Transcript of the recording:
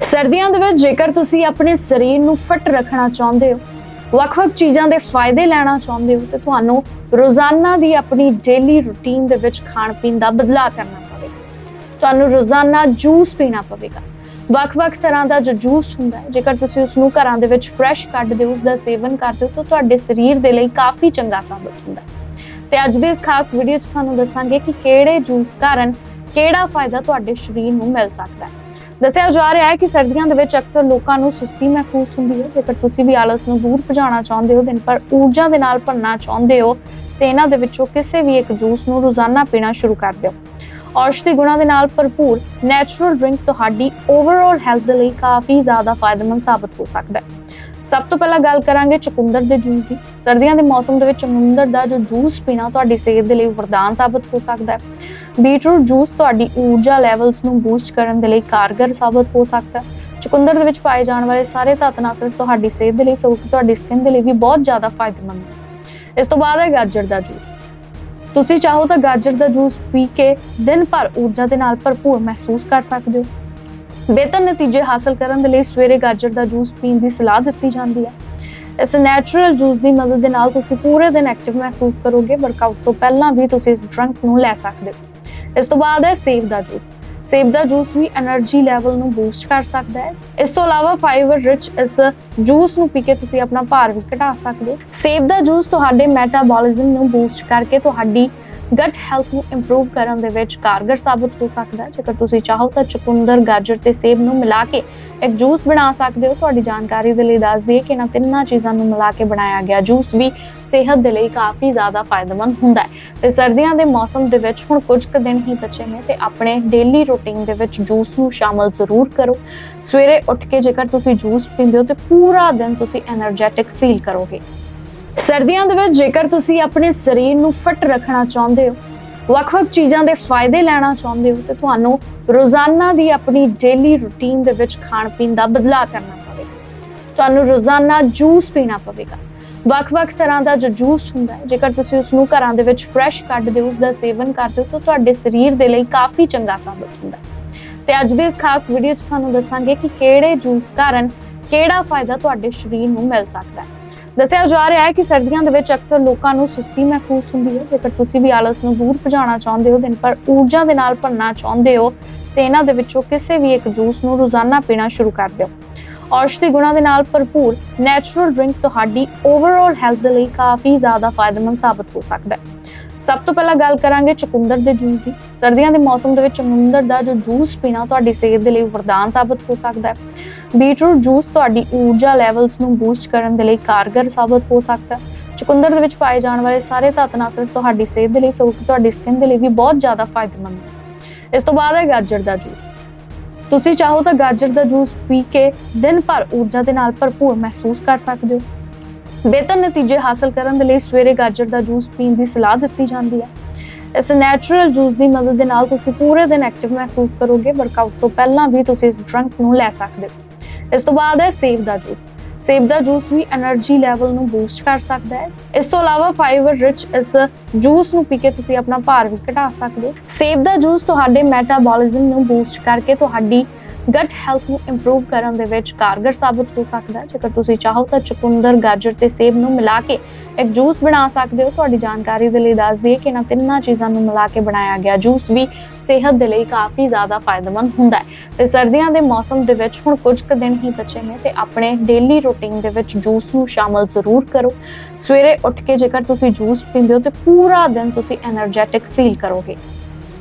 ਸਰਦੀਆਂ ਦੇ ਵਿੱਚ ਜੇਕਰ ਤੁਸੀਂ ਆਪਣੇ ਸਰੀਰ ਨੂੰ ਫਿੱਟ ਰੱਖਣਾ ਚਾਹੁੰਦੇ ਹੋ, ਵੱਖ-ਵੱਖ ਚੀਜ਼ਾਂ ਦੇ ਫਾਇਦੇ ਲੈਣਾ ਚਾਹੁੰਦੇ ਹੋ, ਤੇ ਤੁਹਾਨੂੰ ਰੋਜ਼ਾਨਾ ਦੀ ਆਪਣੀ ਡੇਲੀ ਰੁਟੀਨ ਦੇ ਵਿੱਚ ਖਾਣ ਪੀਣ ਦਾ ਬਦਲਾਅ ਕਰਨਾ ਪਵੇਗਾ। ਤੁਹਾਨੂੰ ਰੋਜ਼ਾਨਾ ਜੂਸ ਪੀਣਾ ਪਵੇਗਾ। ਵੱਖ-ਵੱਖ ਤਰ੍ਹਾਂ ਦਾ ਜੋ ਜੂਸ ਹੁੰਦਾ ਹੈ, ਜੇਕਰ ਤੁਸੀਂ ਉਸ ਨੂੰ ਘਰਾਂ ਦੇ ਵਿੱਚ ਫਰੈਸ਼ ਕੱਢਦੇ ਹੋ ਉਸ ਦਾ ਸੇਵਨ ਕਰਦੇ ਹੋ ਤਾਂ ਤੁਹਾਡੇ ਸਰੀਰ ਦੇ ਲਈ ਕਾਫੀ ਚੰਗਾ ਸਾਬਤ ਹੁੰਦਾ ਹੈ। ਤੇ ਅੱਜ ਦੇ ਇਸ ਖਾਸ ਵੀਡੀਓ 'ਚ ਤੁਹਾਨੂੰ ਦੱਸਾਂਗੇ ਕਿ ਕਿਹੜੇ ਜੂਸ ਕਾਰਨ ਕਿਹੜਾ ਫਾਇਦਾ ਤੁਹਾਡੇ ਸਰੀਰ ਨੂੰ ਮਿਲ ਸਕਦਾ ਹੈ। ਦੱਸਿਆ ਜਾ ਰਿਹਾ ਹੈ ਕਿ ਸਰਦੀਆਂ ਦੇ ਵਿੱਚ ਅਕਸਰ ਲੋਕਾਂ ਨੂੰ ਸੁਸਤੀ ਮਹਿਸੂਸ ਹੁੰਦੀ ਹੈ। ਜੇਕਰ ਤੁਸੀਂ ਵੀ ਆਲਸ ਨੂੰ ਦੂਰ ਭਜਾਉਣਾ ਚਾਹੁੰਦੇ ਹੋ, ਦਿਨ ਪਰ ਊਰਜਾ ਦੇ ਨਾਲ ਭਰਨਾ ਚਾਹੁੰਦੇ ਹੋ, ਤੇ ਇਹਨਾਂ ਦੇ ਵਿੱਚੋਂ ਕਿਸੇ ਵੀ ਇੱਕ ਜੂਸ ਨੂੰ ਰੋਜ਼ਾਨਾ ਪੀਣਾ ਸ਼ੁਰੂ ਕਰ ਦਿਓ। ਔਸ਼ਧੀ ਗੁਣਾਂ ਦੇ ਨਾਲ ਭਰਪੂਰ ਨੈਚੁਰਲ ਡਰਿੰਕ ਤੁਹਾਡੀ ਓਵਰਆਲ ਹੈਲਥ ਦੇ ਲਈ ਕਾਫੀ ਜ਼ਿਆਦਾ ਫਾਇਦੇਮੰਦ ਸਾਬਤ ਹੋ ਸਕਦਾ ਹੈ। ਸਭ ਤੋਂ ਪਹਿਲਾਂ ਗੱਲ ਕਰਾਂਗੇ ਚੁਕੰਦਰ ਦੇ ਜੂਸ ਦੀ। ਸਰਦੀਆਂ ਦੇ ਮੌਸਮ ਦੇ ਵਿੱਚ ਚੁਕੰਦਰ ਦਾ ਜੋ ਜੂਸ ਪੀਣਾ ਤੁਹਾਡੀ ਸਿਹਤ ਦੇ ਲਈ ਵਰਦਾਨ ਸਾਬਤ ਹੋ ਸਕਦਾ ਹੈ। ਬੀਟਰੂਟ ਜੂਸ ਤੁਹਾਡੀ ਊਰਜਾ ਲੈਵਲਸ ਨੂੰ ਬੂਸਟ ਕਰਨ ਦੇ ਲਈ ਕਾਰਗਰ ਸਾਬਤ ਹੋ ਸਕਦਾ ਹੈ। ਚੁਕੰਦਰ ਦੇ ਵਿੱਚ ਪਾਏ ਜਾਣ ਵਾਲੇ ਸਾਰੇ ਤੱਤ ਨਾ ਸਿਰਫ ਤੁਹਾਡੀ ਸਿਹਤ ਦੇ ਲਈ ਸਗੋਂ ਤੁਹਾਡੀ ਸਕਿਨ ਦੇ ਲਈ ਵੀ ਬਹੁਤ ਜ਼ਿਆਦਾ ਫਾਇਦੇਮੰਦ ਹੈ। ਇਸ ਤੋਂ ਬਾਅਦ ਹੈ ਗਾਜਰ ਦਾ ਜੂਸ। ਤੁਸੀਂ ਚਾਹੋ ਤਾਂ ਗਾਜਰ ਦਾ ਜੂਸ ਪੀ ਕੇ ਦਿਨ ਭਰ ਊਰਜਾ ਦੇ ਨਾਲ ਭਰਪੂਰ ਮਹਿਸੂਸ ਕਰ ਸਕਦੇ ਹੋ। ਬਿਹਤਰ ਨਤੀਜੇ ਹਾਸਲ ਕਰਨ ਦੇ ਲਈ ਸਵੇਰੇ ਗਾਜਰ ਦਾ ਜੂਸ ਪੀਣ ਦੀ ਸਲਾਹ ਦਿੱਤੀ ਜਾਂਦੀ ਹੈ। ਇਸ ਨੈਚੁਰਲ ਜੂਸ ਦੀ ਮਦਦ ਦੇ ਨਾਲ ਤੁਸੀਂ ਪੂਰੇ ਦਿਨ ਐਕਟਿਵ ਮਹਿਸੂਸ ਕਰੋਗੇ। ਵਰਕਆਊਟ ਤੋਂ ਪਹਿਲਾਂ ਵੀ ਤੁਸੀਂ ਇਸ ਡਰੰਕ ਨੂੰ ਲੈ ਸਕਦੇ ਹੋ। ਇਸ ਤੋਂ ਬਾਅਦ ਹੈ ਸੇਬ ਦਾ ਜੂਸ। ਸੇਬ ਦਾ ਜੂਸ ਵੀ એનર્ਜੀ ਲੈਵਲ ਨੂੰ ਬੂਸਟ ਕਰ ਸਕਦਾ ਹੈ। ਇਸ ਤੋਂ ਇਲਾਵਾ ਫਾਈਬਰ ਰਿਚ ਇਸ ਜੂਸ ਨੂੰ ਪੀ ਕੇ ਤੁਸੀਂ ਆਪਣਾ ਭਾਰ ਵੀ ਘਟਾ ਸਕਦੇ ਹੋ। ਸੇਬ ਦਾ ਜੂਸ ਤੁਹਾਡੇ ਮੈਟਾਬੋਲਿਜ਼ਮ ਨੂੰ ਬੂਸਟ ਕਰਕੇ ਤੁਹਾਡੀ ਗਟ ਹੈਲਥ ਨੂੰ ਇੰਪਰੂਵ ਕਰਨ ਦੇ ਵਿੱਚ ਕਾਰਗਰ ਸਾਬਤ ਹੋ ਸਕਦਾ ਹੈ। ਜੇਕਰ ਤੁਸੀਂ ਚਾਹੋ ਤਾਂ ਚੁਕੰਦਰ, ਗਾਜਰ ਤੇ ਸੇਬ ਨੂੰ ਮਿਲਾ ਕੇ ਇੱਕ ਜੂਸ ਬਣਾ ਸਕਦੇ ਹੋ। ਤੁਹਾਡੀ ਜਾਣਕਾਰੀ ਦੇ ਲਈ ਦੱਸ ਦਈਏ ਕਿ ਇਹਨਾਂ ਤਿੰਨਾਂ ਚੀਜ਼ਾਂ ਨੂੰ ਮਿਲਾ ਕੇ ਬਣਾਇਆ ਗਿਆ ਜੂਸ ਵੀ ਸਿਹਤ ਦੇ ਲਈ ਕਾਫੀ ਜ਼ਿਆਦਾ ਫਾਇਦੇਮੰਦ ਹੁੰਦਾ ਹੈ। ਤੇ ਸਰਦੀਆਂ ਦੇ ਮੌਸਮ ਦੇ ਵਿੱਚ ਹੁਣ ਕੁਝ ਕੁ ਦਿਨ ਹੀ ਬਚੇ ਨੇ ਤੇ ਆਪਣੇ ਡੇਲੀ ਰੁਟੀਨ ਦੇ ਵਿੱਚ ਜੂਸ ਨੂੰ ਸ਼ਾਮਲ ਜ਼ਰੂਰ ਕਰੋ। ਸਵੇਰੇ ਉੱਠ ਕੇ ਜੇਕਰ ਤੁਸੀਂ ਜੂਸ ਪੀਂਦੇ ਹੋ ਤੇ ਪੂਰਾ ਪੂਰਾ ਦਿਨ ਤੁਸੀਂ એનર્ਜੈਟਿਕ ਫੀਲ ਕਰੋਗੇ। ਸਰਦੀਆਂ ਦੇ ਵਿੱਚ ਜੇਕਰ ਤੁਸੀਂ ਆਪਣੇ ਸਰੀਰ ਨੂੰ ਫਿਟ ਰੱਖਣਾ ਚਾਹੁੰਦੇ ਹੋ, ਵੱਖ-ਵੱਖ ਚੀਜ਼ਾਂ ਦੇ ਫਾਇਦੇ ਲੈਣਾ ਚਾਹੁੰਦੇ ਹੋ, ਤੇ ਤੁਹਾਨੂੰ ਰੋਜ਼ਾਨਾ ਦੀ ਆਪਣੀ ਡੇਲੀ ਰੁਟੀਨ ਦੇ ਵਿੱਚ ਖਾਣ-ਪੀਣ ਦਾ ਬਦਲਾਅ ਕਰਨਾ ਪਵੇਗਾ। ਤੁਹਾਨੂੰ ਰੋਜ਼ਾਨਾ ਜੂਸ ਪੀਣਾ ਪਵੇਗਾ। ਵੱਖ-ਵੱਖ ਤਰ੍ਹਾਂ ਦਾ ਜੋ ਜੂਸ ਹੁੰਦਾ ਹੈ, ਜੇਕਰ ਤੁਸੀਂ ਉਸ ਨੂੰ ਘਰਾਂ ਦੇ ਵਿੱਚ ਫਰੈਸ਼ ਕੱਢ ਹੋ ਉਸ ਦਾ ਸੇਵਨ ਕਰ ਦਿਓ, ਤਾਂ ਤੁਹਾਡੇ ਸਰੀਰ ਦੇ ਲਈ ਕਾਫੀ ਚੰਗਾ ਸਾਬਤ ਹੁੰਦਾ ਤੇ ਅੱਜ ਦੇ ਇਸ ਖਾਸ ਵੀਡੀਓ 'ਚ ਤੁਹਾਨੂੰ ਦੱਸਾਂਗੇ ਕਿ ਕਿਹੜੇ ਜੂਸ ਕਾਰਨ ਕਿਹੜਾ ਫਾਇਦਾ ਤੁਹਾਡੇ ਸਰੀਰ ਨੂੰ ਮਿਲ ਸਕਦਾ ਹੈ? ਦੱਸਿਆ ਜਾ ਰਿਹਾ ਹੈ ਕਿ ਸਰਦੀਆਂ ਦੇ ਵਿੱਚ ਅਕਸਰ ਲੋਕਾਂ ਨੂੰ ਸੁਸਤੀ ਮਹਿਸੂਸ ਹੁੰਦੀ ਹੈ। ਜੇਕਰ ਤੁਸੀਂ ਵੀ ਆਲਸ ਨੂੰ ਦੂਰ ਭਜਾਉਣਾ ਚਾਹੁੰਦੇ ਹੋ, ਦਿਨ ਪਰ ਊਰਜਾ ਦੇ ਨਾਲ ਭਰਨਾ ਚਾਹੁੰਦੇ ਹੋ, ਤੇ ਇਹਨਾਂ ਦੇ ਵਿੱਚੋਂ ਕਿਸੇ ਵੀ ਇੱਕ ਜੂਸ ਨੂੰ ਰੋਜ਼ਾਨਾ ਪੀਣਾ ਸ਼ੁਰੂ ਕਰ ਦਿਓ। ਔਸ਼ਧੀ ਗੁਣਾਂ ਦੇ ਨਾਲ ਭਰਪੂਰ ਨੈਚੁਰਲ ਡਰਿੰਕ ਤੁਹਾਡੀ ਓਵਰਆਲ ਹੈਲਥ ਲਈ ਕਾਫੀ ਜ਼ਿਆਦਾ ਫਾਇਦੇਮੰਦ ਸਾਬਤ ਹੋ ਸਕਦਾ ਹੈ। ਸਭ ਤੋਂ ਪਹਿਲਾਂ ਗੱਲ ਕਰਾਂਗੇ ਚੁਕੰਦਰ ਦੇ ਜੂਸ ਦੀ। ਸਰਦੀਆਂ ਦੇ ਮੌਸਮ ਦੇ ਵਿੱਚ ਚੁਕੰਦਰ ਦਾ ਜੋ ਜੂਸ ਪੀਣਾ ਤੁਹਾਡੀ ਸਿਹਤ ਦੇ ਲਈ ਵਰਦਾਨ ਸਾਬਤ ਹੋ ਸਕਦਾ ਹੈ। ਬੀਟਰੂਟ ਜੂਸ ਤੁਹਾਡੀ ਊਰਜਾ ਲੈਵਲਸ ਨੂੰ ਬੂਸਟ ਕਰਨ ਦੇ ਲਈ ਕਾਰਗਰ ਸਾਬਤ ਹੋ ਸਕਦਾ ਹੈ। ਚੁਕੰਦਰ ਦੇ ਵਿੱਚ ਪਾਏ ਜਾਣ ਵਾਲੇ ਸਾਰੇ ਤੱਤ ਨਾ ਸਿਰਫ ਤੁਹਾਡੀ ਸਿਹਤ ਦੇ ਲਈ ਸਗੋਂ ਤੁਹਾਡੀ ਸਕਿਨ ਦੇ ਲਈ ਵੀ ਬਹੁਤ ਜ਼ਿਆਦਾ ਫਾਇਦੇਮੰਦ ਹੈ। ਇਸ ਤੋਂ ਬਾਅਦ ਹੈ ਗਾਜਰ ਦਾ ਜੂਸ। ਤੁਸੀਂ ਚਾਹੋ ਤਾਂ ਗਾਜਰ ਦਾ ਜੂਸ ਪੀ ਕੇ ਦਿਨ ਭਰ ਊਰਜਾ ਦੇ ਨਾਲ ਭਰਪੂਰ ਮਹਿਸੂਸ ਕਰ ਸਕਦੇ ਹੋ। ਬਿਹਤਰ ਨਤੀਜੇ ਹਾਸਲ ਕਰਨ ਦੇ ਲਈ ਸਵੇਰੇ ਗਾਜਰ ਦਾ ਜੂਸ ਪੀਣ ਦੀ ਸਲਾਹ ਦਿੱਤੀ ਜਾਂਦੀ ਹੈ। ਇਸ ਨੈਚੁਰਲ ਜੂਸ ਦੀ ਮਦਦ ਦੇ ਨਾਲ ਤੁਸੀਂ ਪੂਰੇ ਦਿਨ ਐਕਟਿਵ ਮਹਿਸੂਸ ਕਰੋਗੇ। ਵਰਕਆਊਟ ਤੋਂ ਪਹਿਲਾਂ ਵੀ ਤੁਸੀਂ ਇਸ ਡਰੰਕ ਨੂੰ ਲੈ ਸਕਦੇ ਹੋ। ਇਸ ਤੋਂ ਬਾਅਦ ਹੈ ਸੇਬ ਦਾ ਜੂਸ। ਸੇਬ ਦਾ ਜੂਸ ਵੀ એનર્ਜੀ ਲੈਵਲ ਨੂੰ ਬੂਸਟ ਕਰ ਸਕਦਾ ਹੈ। ਇਸ ਤੋਂ ਇਲਾਵਾ ਫਾਈਬਰ ਰਿਚ ਇਸ ਜੂਸ ਨੂੰ ਪੀ ਕੇ ਤੁਸੀਂ ਆਪਣਾ ਭਾਰ ਵੀ ਘਟਾ ਸਕਦੇ ਹੋ। ਸੇਬ ਦਾ ਜੂਸ ਤੁਹਾਡੇ ਮੈਟਾਬੋਲਿਜ਼ਮ ਨੂੰ ਬੂਸਟ ਕਰਕੇ ਤੁਹਾਡੀ ਗਟ ਹੈਲਥ ਨੂੰ ਇੰਪਰੂਵ ਕਰਨ ਦੇ ਵਿੱਚ ਕਾਰਗਰ ਸਾਬਤ ਹੋ ਸਕਦਾ ਹੈ। ਜੇਕਰ ਤੁਸੀਂ ਚਾਹੋ ਤਾਂ ਚੁਕੰਦਰ ਗਾਜਰ ਤੇ ਸੇਬ ਨੂੰ ਮਿਲਾ ਕੇ ਇੱਕ ਜੂਸ ਬਣਾ ਸਕਦੇ ਹੋ। ਤੁਹਾਡੀ ਜਾਣਕਾਰੀ ਦੇ ਲਈ ਦੱਸ ਦਈਏ ਕਿ ਇਹਨਾਂ ਤਿੰਨਾਂ ਚੀਜ਼ਾਂ ਨੂੰ ਮਿਲਾ ਕੇ ਬਣਾਇਆ ਗਿਆ ਜੂਸ ਵੀ ਸਿਹਤ ਦੇ ਲਈ ਕਾਫੀ ਜ਼ਿਆਦਾ ਫਾਇਦੇਮੰਦ ਹੁੰਦਾ ਹੈ। ਤੇ ਸਰਦੀਆਂ ਦੇ ਮੌਸਮ ਦੇ ਵਿੱਚ ਹੁਣ ਕੁਝ ਕੁ ਦਿਨ ਹੀ ਬਚੇ ਨੇ ਤੇ ਆਪਣੇ ਡੇਲੀ ਰੁਟੀਨ ਦੇ ਵਿੱਚ ਜੂਸ ਨੂੰ ਸ਼ਾਮਲ ਜ਼ਰੂਰ ਕਰੋ। ਸਵੇਰੇ ਉੱਠ ਕੇ ਜੇਕਰ ਤੁਸੀਂ ਜੂਸ ਪੀਂਦੇ ਹੋ ਤੇ ਪੂਰਾ ਦਿਨ ਤੁਸੀਂ એનર્ਜੈਟਿਕ ਫੀਲ ਕਰੋਗੇ।